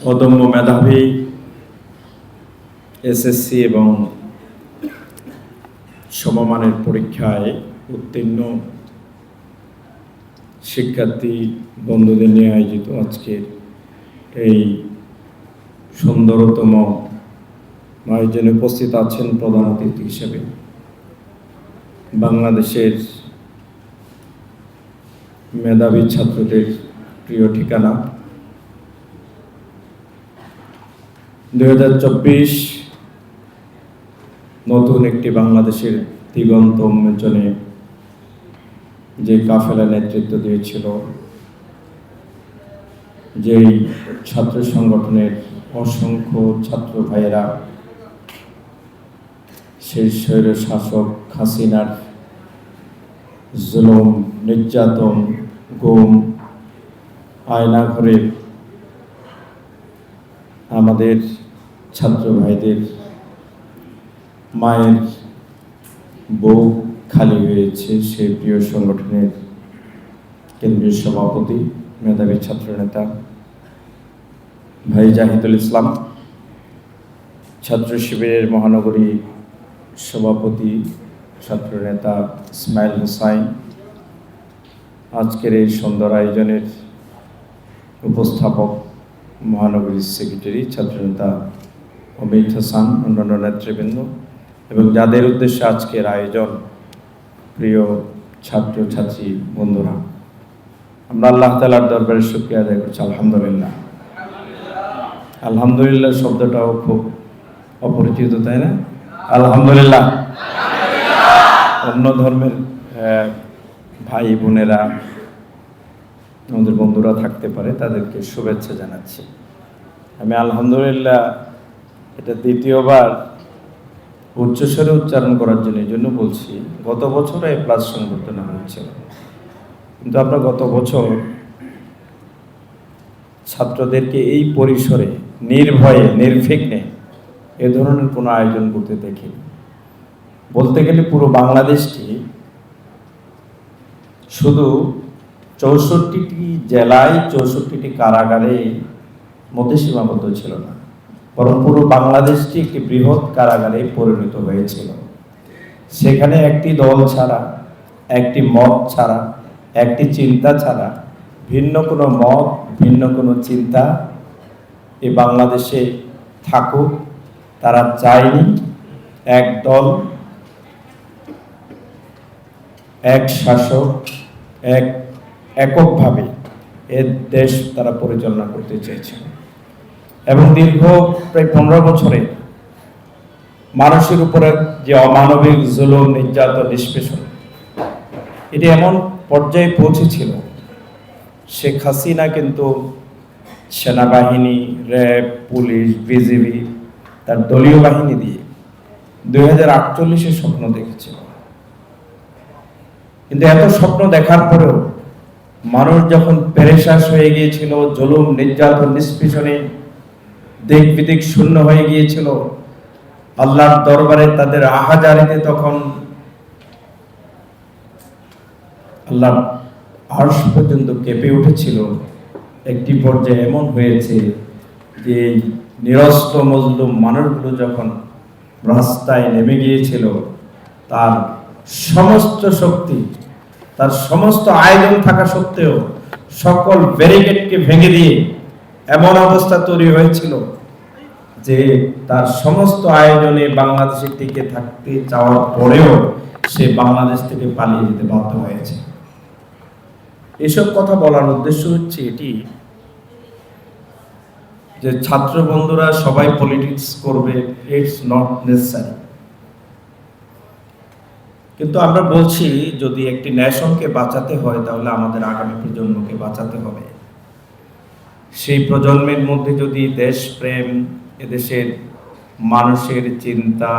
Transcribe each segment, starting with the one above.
অদম্য মেধাবী এসএসসি এবং সমমানের পরীক্ষায় উত্তীর্ণ শিক্ষার্থী বন্ধুদের নিয়ে আয়োজিত আজকের এই সুন্দরতম আয়োজনে উপস্থিত আছেন প্রধান অতিথি হিসেবে বাংলাদেশের মেধাবী ছাত্রদের প্রিয় ঠিকানা দুই হাজার চব্বিশ নতুন একটি বাংলাদেশের দিগন্ত উন্মোচনে যে কাফেলা নেতৃত্ব দিয়েছিল, যেই ছাত্র সংগঠনের অসংখ্য ছাত্র ভাইয়েরা, সেই শাসক হাসিনার জুলুম, নির্যাতন, গুম আয়না ঘরে আমাদের ছাত্র ভাইদের মায়ের বউ খালি হয়েছে, সে প্রিয় সংগঠনের কেন্দ্রীয় সভাপতি, মেধাবী ছাত্র নেতা ভাই জাহিদুল ইসলাম, ছাত্র শিবিরের মহানগরী সভাপতি ছাত্র নেতা ইসমাইল হুসাইন। আজকের এই সুন্দর আয়োজনের উপস্থাপক মহানগরীর সেক্রেটারি, ছাত্রনেতা অমিত হাসান, অন্যান্য নেতৃবৃন্দ এবং যাদের উদ্দেশ্যে আজকের আয়োজন, প্রিয় ছাত্র ছাত্রী বন্ধুরা, আমরা আল্লাহ তালার দরবারে শুক্রিয়া আদায় করছি, আলহামদুলিল্লাহ। আলহামদুলিল্লাহ শব্দটাও খুব অপরিচিত, তাই না? আলহামদুলিল্লাহ। অন্য ধর্মের ভাই বোনেরা, আমাদের বন্ধুরা থাকতে পারে, তাদেরকে শুভেচ্ছা জানাচ্ছি। আমি আলহামদুলিল্লাহ এটা দ্বিতীয়বার উচ্চস্বরে উচ্চারণ করার জন্য, এই জন্য বলছি, গত বছর এই প্লাস সংবর্ধনা হয়েছিল কিন্তু আমরা গত বছর ছাত্রদেরকে এই পরিসরে নির্ভয়ে, নির্বিঘ্নে এ ধরনের কোনো আয়োজন করতে দেখি বলতে গেলে পুরো বাংলাদেশটি শুধু চৌষট্টিটি জেলায় চৌষট্টিটি কারাগারে মধ্যে সীমাবদ্ধ ছিল না। বরং পুরো বাংলাদেশটি একটি বৃহৎ কারাগারে পরিণত হয়েছিল। সেখানে একটি দল ছাড়া, একটি মত ছাড়া, একটি চিন্তা ছাড়া, ভিন্ন কোনো মত, ভিন্ন কোনো চিন্তা এই বাংলাদেশে থাকুক। তারা চায়নি এক দল, এক শাসক, এক এককভাবে এ দেশ তারা পরিচালনা করতে চেয়েছেন এবং দীর্ঘ প্রায় পনেরো বছরে মানুষের উপরে যে অমানবিক জুলুম, নির্যাতন, নিষ্পেষণ, এটি এমন পর্যায়ে পৌঁছেছিল। শেখ হাসিনা কিন্তু সেনাবাহিনী, র্যাব, পুলিশ, বিজিবি তার দলীয় বাহিনী দিয়ে দুই হাজার আটচল্লিশের স্বপ্ন দেখেছিল। কিন্তু এত স্বপ্ন দেখার পরেও মানুষ যখন পেরেশাস হয়ে গিয়েছিল, জুলুম, নির্যাতন, নিষ্পেষণে দিক বিদিক শূন্য হয়ে গিয়েছিল। আল্লাহর দরবারে তাদের আহাজারিতে তখন আল্লাহ আর্শ পর্যন্ত কেঁপে উঠেছিল। একটি পর্যায়ে এমন হয়েছে যে এই নিরস্ত্র মজলুম মানুষগুলো যখন রাস্তায় নেমে গিয়েছিল, তার সমস্ত শক্তি, তার সমস্ত আয়োজন থাকা সত্ত্বেও সকল ব্যারিকেডকে ভেঙে দিয়ে এমন অবস্থা তৈরি হয়েছিল। যে তার সমস্ত আয়োজনে বাংলাদেশে টিকে থাকতে চাওয়ার পরেও সে বাংলাদেশ থেকে পালিয়ে যেতে বাধ্য হয়েছে। এসব কথা বলার উদ্দেশ্য হচ্ছে এটি যে ছাত্র বন্ধুরা, সবাই পলিটিক্স করবে ইটস নট নেসেসারি কিন্তু আমরা বলছি, যদি একটি ন্যাশনকে বাঁচাতে হয়, তাহলে আমাদের আগামী প্রজন্মকে বাঁচাতে হবে। সেই প্রজন্মের মধ্যে যদি দেশপ্রেম এদেশের মানুষের চিন্তা,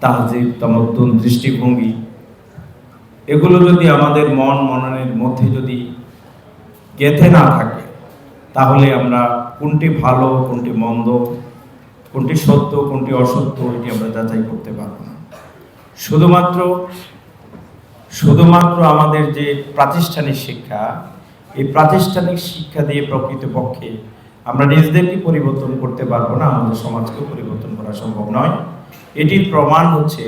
তাহজিব, তমদ্দুন, দৃষ্টিভঙ্গি, এগুলো যদি আমাদের মন মননের মধ্যে যদি গেথে না থাকে, তাহলে আমরা কোনটি ভালো, কোনটি মন্দ, কোনটি সত্য, কোনটি অসত্য, এটি আমরা যাচাই করতে পারব না। শুধুমাত্র শুধুমাত্র আমাদের যে প্রাতিষ্ঠানিক শিক্ষা, এই প্রাতিষ্ঠানিক শিক্ষা দিয়ে প্রকৃতপক্ষে আমরা নিজেদেরকে পরিবর্তন করতে পারব না, আমাদের সমাজকে পরিবর্তন করা সম্ভব নয়। এটির প্রমাণ হচ্ছে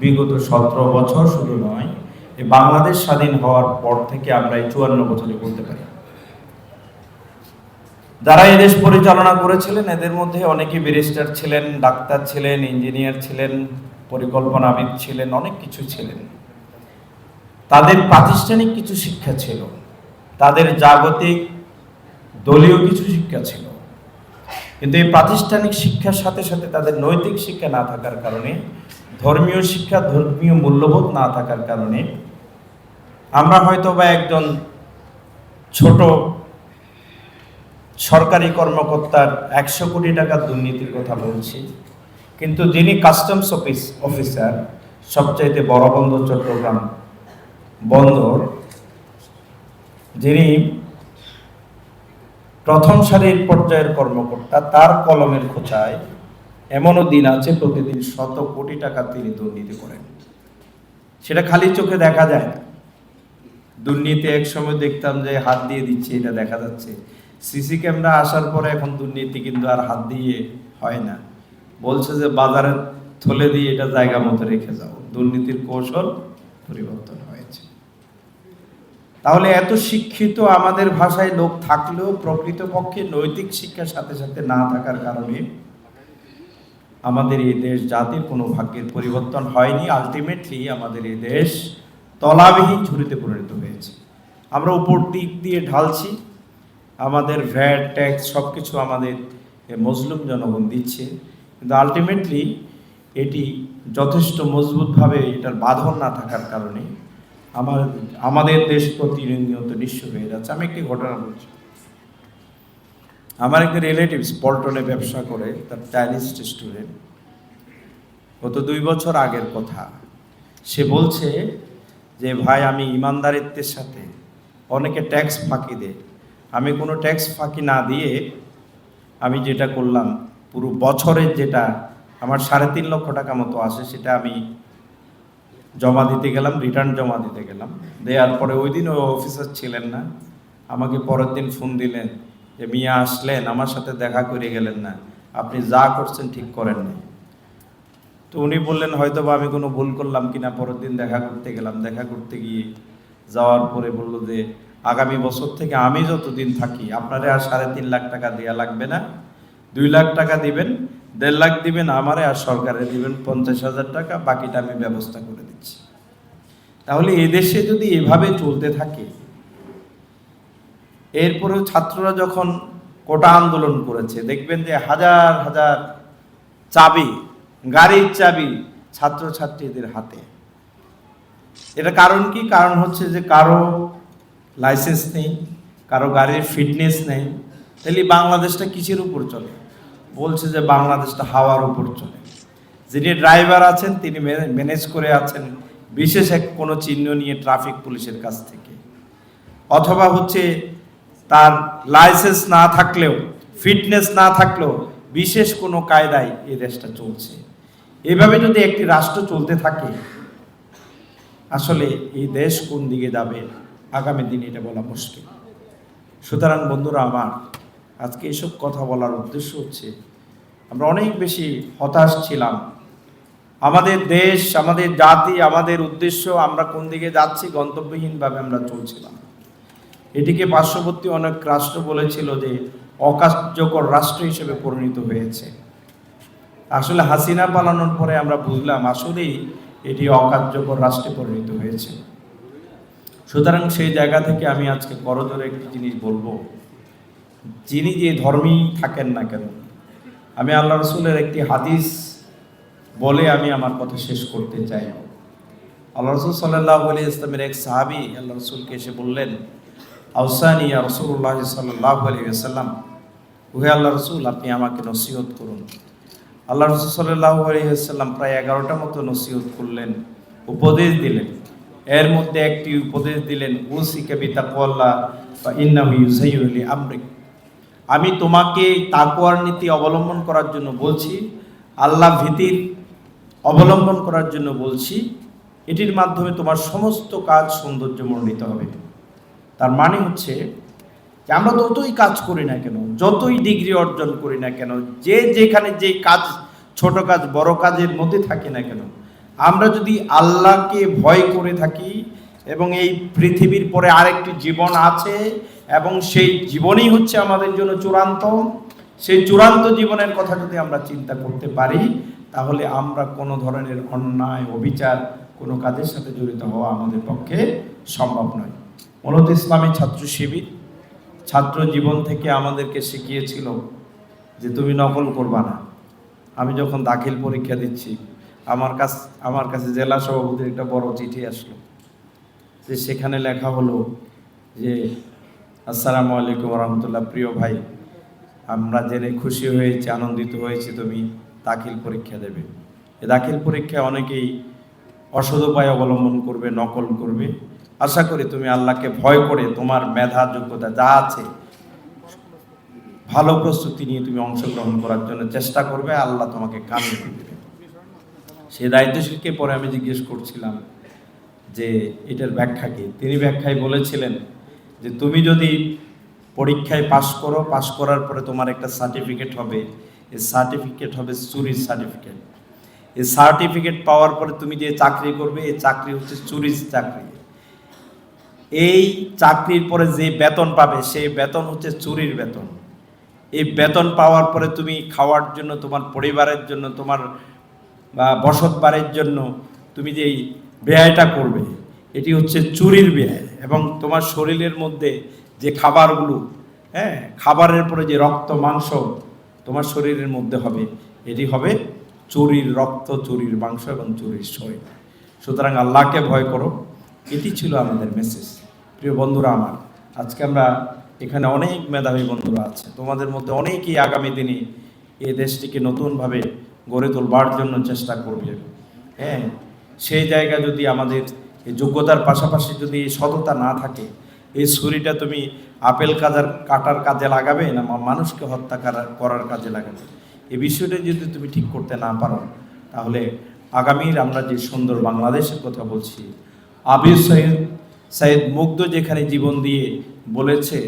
বিগত সতেরো বছর শুধু নয় বাংলাদেশ স্বাধীন হওয়ার পর থেকে আমরা এই চুয়ান্ন বছরে করতে পারি। যারা এদেশ পরিচালনা করেছিলেন, এদের মধ্যে অনেকে ব্যারিস্টার ছিলেন, ডাক্তার ছিলেন, ইঞ্জিনিয়ার ছিলেন, পরিকল্পনাবিদ ছিলেন, অনেক কিছু ছিলেন। তাদের প্রাতিষ্ঠানিক কিছু শিক্ষা ছিল। তাদের জাগতিক দলীয় কিছু শিক্ষা ছিল। কিন্তু এই প্রাতিষ্ঠানিক শিক্ষার সাথে সাথে তাদের নৈতিক শিক্ষা না থাকার কারণে, ধর্মীয় শিক্ষা, ধর্মীয় মূল্যবোধ না থাকার কারণে আমরা হয়তো বা একজন ছোট সরকারি কর্মকর্তার একশো কোটি টাকার দুর্নীতির কথা বলছি, কিন্তু যিনি কাস্টমস অফিস অফিসার সবচাইতে বড় বন্দর চট্টগ্রাম বন্দর, যিনি প্রথম সারির পর্যায়ের কর্মকর্তা তার কলমের খোঁচায় এমনও দিন আছে প্রতিদিন শত কোটি টাকা তিনি দুর্নীতি করেন। সেটা খালি চোখে দেখা যায় না। দুর্নীতি এক সময় দেখতাম যে হাত দিয়ে দিচ্ছে, এটা দেখা যাচ্ছে। সিসি ক্যামেরা আসার পরে এখন দুর্নীতি কিন্তু আর হাত দিয়ে হয় না। বলছে যে বাজারের থলে দিয়ে এটা জায়গা মতো রেখে যাও। দুর্নীতির কৌশল পরিবর্তন হয়েছে তাহলে এত শিক্ষিত আমাদের ভাষায় লোক থাকলেও প্রকৃতপক্ষে নৈতিক শিক্ষার সাথে সাথে না থাকার কারণে আমাদের এই দেশ জাতির কোনো ভাগ্যের পরিবর্তন হয়নি। আলটিমেটলি আমাদের এই দেশ তলাবিহীন ঝুড়িতে পরিণত হয়েছে। আমরা উপর দিক দিয়ে ঢালছি। আমাদের ভ্যাট, ট্যাক্স সব কিছু আমাদের মজলুম জনগণ দিচ্ছে। কিন্তু আলটিমেটলি এটি যথেষ্ট মজবুতভাবে এটার বাঁধন না থাকার কারণে আমার, আমাদের দেশ প্রতিনিয়ত নিঃস্ব হয়ে যাচ্ছে। আমি একটি ঘটনা বলছি। আমার একটি রিলেটিভস পল্টনে ব্যবসা করে, তার চাইনিজ স্টুডেন্ট গত দুই বছর আগের কথা। সে বলছে যে, ভাই, আমি ইমানদারিত্বের সাথে অনেকে ট্যাক্স ফাঁকি দেয়। আমি কোনো ট্যাক্স ফাঁকি না দিয়ে আমি যেটা করলাম, পুরো বছরের যেটা আমার সাড়ে তিন লক্ষ টাকা মতো আসে, সেটা আমি জমা দিতে গেলাম রিটার্ন জমা দিতে গেলাম। দেওয়ার পরে ওই দিন ওই অফিসার ছিলেন না। আমাকে পরের দিন ফোন দিলেন যে, মিয়া আসলেন, আমার সাথে দেখা করে গেলেন না। আপনি যা করছেন ঠিক করেন নাই। তো উনি বললেন হয়তো বা আমি কোনো ভুল করলাম কিনা, পরের দিন দেখা করতে গেলাম। দেখা করতে গিয়ে যাওয়ার পরে বলল যে, আগামী বছর থেকে আমি যতদিন থাকি, আপনারে আর সাড়ে তিন লাখ টাকা দেওয়া লাগবে না। দুই লাখ টাকা দিবেন, দেড় লাখ দিবেন আমারে, আর সরকারে দিবেন পঞ্চাশ হাজার টাকা, বাকিটা আমি ব্যবস্থা করে তাহলে এদেশে যদি এভাবে চলতে থাকে, এরপরেও ছাত্ররা যখন কোটা আন্দোলন করেছে, দেখবেন যে হাজার হাজার চাবি, গাড়ির চাবি ছাত্রছাত্রীদের হাতে। এটা কারণ কি? কারণ হচ্ছে যে কারও লাইসেন্স নেই, কারও গাড়ির ফিটনেস নেই। তাহলে বাংলাদেশটা কিসের উপর চলে? বলছে যে বাংলাদেশটা হাওয়ার উপর চলে। যিনি ড্রাইভার আছেন, তিনি ম্যানেজ করে আছেন বিশেষ এক কোনো চিহ্ন নিয়ে ট্রাফিক পুলিশের কাছ থেকে। অথবা হচ্ছে তার লাইসেন্স না থাকলেও, ফিটনেস না থাকলেও বিশেষ কোনো কায়দায় এই দেশটা চলছে। এভাবে যদি একটি রাষ্ট্র চলতে থাকে, আসলে এই দেশ কোন দিকে যাবে, আগামী দিনে এটা বলা মুশকিল। সুতরাং বন্ধুরা আমার, আজকে এসব কথা বলার উদ্দেশ্য হচ্ছে, আমরা অনেক বেশি হতাশ ছিলাম আমাদের দেশ, আমাদের জাতি, আমাদের উদ্দেশ্য, আমরা কোন দিকে যাচ্ছি, গন্তব্যহীনভাবে আমরা চলছিলাম। এটিকে পার্শ্ববর্তী অনেক রাষ্ট্র বলেছিল যে অকার্যকর রাষ্ট্র হিসেবে পরিণত হয়েছে। আসলে হাসিনা পালানোর পরে আমরা বুঝলাম আসলেই এটি অকার্যকর রাষ্ট্রে পরিণত হয়েছে। সুতরাং সেই জায়গা থেকে আমি আজকে করজোরে একটি জিনিস বলব। যিনি যে ধর্মেই থাকেন না কেন, আমি আল্লাহ রসুলের একটি হাদিস বলে আমি আমার কথা শেষ করতে চাই আল্লাহ রসুল সাল্লাহ আলী ইসলামের এক সাহাবি, আল্লাহ রসুলকে এসে বললেন আউসানি রসুল্লাহ সাল্লাহ আলী আসাল্লাম উহে আল্লাহ রসুল, আপনি আমাকে নসিহত করুন। আল্লাহ রসুল সাল্লাহ আলী আসাল্লাম প্রায় এগারোটা মতো নসিহত করলেন, উপদেশ দিলেন। এর মধ্যে একটি উপদেশ দিলেন উসি কবিতা কোয়াল্লা বা ইন্নাহু ইউসাইউলি আমরিক আমি তোমাকে তাকুয়ার নীতি অবলম্বন করার জন্য বলছি, আল্লাহ ভীতির অবলম্বন করার জন্য বলছি, এটির মাধ্যমে তোমার সমস্ত কাজ সৌন্দর্যমণ্ডিত হবে। তার মানে হচ্ছে যে আমরা যতই কাজ করি না কেন, যতই ডিগ্রি অর্জন করি না কেন, যে যেখানে যে কাজ, ছোট কাজ, বড় কাজের মধ্যে থাকি না কেন, আমরা যদি আল্লাহকে ভয় করে থাকি এবং এই পৃথিবীর পরে আরেকটি জীবন আছে এবং সেই জীবনই হচ্ছে আমাদের জন্য চূড়ান্ত, সেই চূড়ান্ত জীবনের কথা যদি আমরা চিন্তা করতে পারি তাহলে আমরা কোনো ধরনের অন্যায়, অবিচার কোনো কাজের সাথে জড়িত হওয়া আমাদের পক্ষে সম্ভব নয়। মূলত ইসলামী ছাত্র শিবির, ছাত্র জীবন থেকে আমাদেরকে শিখিয়েছিল যে তুমি নকল করবা না। আমি যখন দাখিল পরীক্ষা দিচ্ছি, আমার কাছ, আমার কাছে জেলা সভাপতির একটা বড় চিঠি আসলো। যে সেখানে লেখা হলো যে, আসসালামু আলাইকুম রহমতুল্লাহ। প্রিয় ভাই, আমরা জেনে খুশি হয়েছি, আনন্দিত হয়েছি তুমি দাখিল পরীক্ষা দেবে। এ দাখিল পরীক্ষায় অনেকেই অসদ উপায় অবলম্বন করবে, নকল করবে। আশা করি তুমি আল্লাহকে ভয় করে তোমার মেধা, যোগ্যতা যা আছে, ভালো প্রস্তুতি নিয়ে তুমি অংশগ্রহণ করার জন্য চেষ্টা করবে। আল্লাহ তোমাকে কামিয়ে দেবে। সে দায়িত্বশীলকে পরে আমি জিজ্ঞেস করছিলাম যে, এটার ব্যাখ্যা কি? তিনি ব্যাখ্যায় বলেছিলেন যে, তুমি যদি পরীক্ষায় পাশ করো, পাশ করার পরে তোমার একটা সার্টিফিকেট হবে এই সার্টিফিকেট হবে চুরির সার্টিফিকেট এই সার্টিফিকেট পাওয়ার পরে তুমি যে চাকরি করবে, এই চাকরি হচ্ছে চুরির চাকরি. এই চাকরির পরে যে বেতন পাবে, সেই বেতন হচ্ছে চুরির বেতন। এই বেতন পাওয়ার পরে তুমি খাওয়ার জন্য, তোমার পরিবারের জন্য, তোমার বসত বাড়ির জন্য তুমি যে ব্যয়টা করবে, এটি হচ্ছে চুরির ব্যয়। এবং তোমার শরীরের মধ্যে যে খাবারগুলো হ্যাঁ খাবারের পরে যে রক্ত, মাংস তোমার শরীরের মধ্যে হবে। এটি হবে চুরির রক্ত, চুরির মাংস এবং চুরির শরীর সুতরাং আল্লাহকে ভয় করো। এটি ছিল আমাদের মেসেজ প্রিয় বন্ধুরা আমার, আজকে আমরা এখানে অনেক মেধাবী বন্ধুরা আছে। তোমাদের মধ্যে অনেকেই আগামী দিনে এই দেশটিকে নতুনভাবে গড়ে তোলবার জন্য চেষ্টা করবে। হ্যাঁ সেই জায়গা যদি আমাদের যোগ্যতার পাশাপাশি যদি সততা না থাকে এই ছুরিটা তুমি আপেল কাজার কাটার কাজে লাগাবে না মানুষকে হত্যা করার কাজে লাগাবে। এই বিষয়টা যদি তুমি ঠিক করতে না পারো, তাহলে আগামীর আমরা যে সুন্দর বাংলাদেশের কথা বলছি, আবির সৈয়দ সাইদ মুগ্ধ যেখানে জীবন দিয়ে বলেছে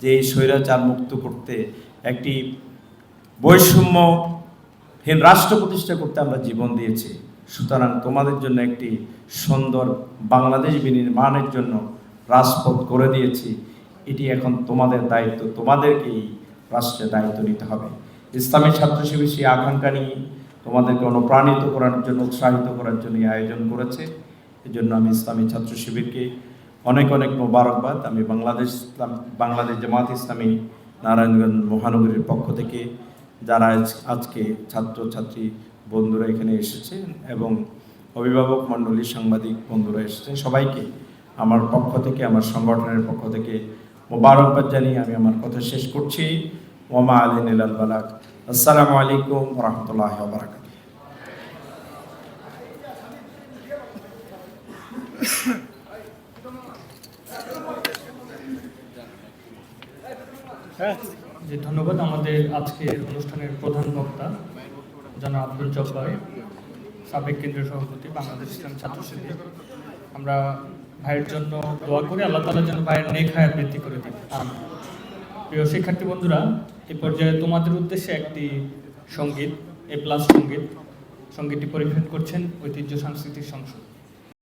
যে এই স্বৈরাচার মুক্ত করতে একটি বৈষম্যহীন রাষ্ট্র প্রতিষ্ঠা করতে আমরা জীবন দিয়েছি। সুতরাং তোমাদের জন্য একটি সুন্দর বাংলাদেশ বিনির্মাণের জন্য রাজপথ করে দিয়েছি। এটি এখন তোমাদের দায়িত্ব, তোমাদেরকেই রাষ্ট্রের দায়িত্ব নিতে হবে। ইসলামী ছাত্র শিবির সেই আকাঙ্ক্ষা নিয়ে তোমাদেরকে অনুপ্রাণিত করার জন্য, উৎসাহিত করার জন্য আয়োজন করেছে। এজন্য আমি ইসলামী ছাত্র শিবিরকে অনেক অনেক মোবারকবাদ। আমি বাংলাদেশ ইসলাম, বাংলাদেশ জামাত ইসলামী নারায়ণগঞ্জ মহানগরীর পক্ষ থেকে যারা আজ- আজকে ছাত্র, ছাত্রী বন্ধুরা এখানে এসেছেন এবং অভিভাবক মণ্ডলী সাংবাদিক বন্ধুরা এসেছেন সবাইকে আমার পক্ষ থেকে, আমার সংগঠনের পক্ষ থেকে মোবারকবাদ জানিয়ে আমি আমার কথা শেষ করছি। ওমা আলী আল বালাক আসসালামু আলাইকুম রহমতুল্লাহ বারাকাত জি, ধন্যবাদ আমাদের আজকের অনুষ্ঠানের প্রধান বক্তা, জনাব আব্দুল জব্বার, সাবেক কেন্দ্রীয় সভাপতি, বাংলাদেশ ইসলাম ছাত্র আমরা ভাইয়ের জন্য দোয়া করি, আল্লাহ তালা যেন ভাইয়ের নেক হায়ার বৃদ্ধি করে দিন প্রিয় শিক্ষার্থী বন্ধুরা, এ পর্যায়ে তোমাদের উদ্দেশ্যে একটি সংগীত, এ প্লাস সংগীত, সঙ্গীতটি পরিবেশন করছেন ঐতিহ্য সাংস্কৃতিক সংসদ।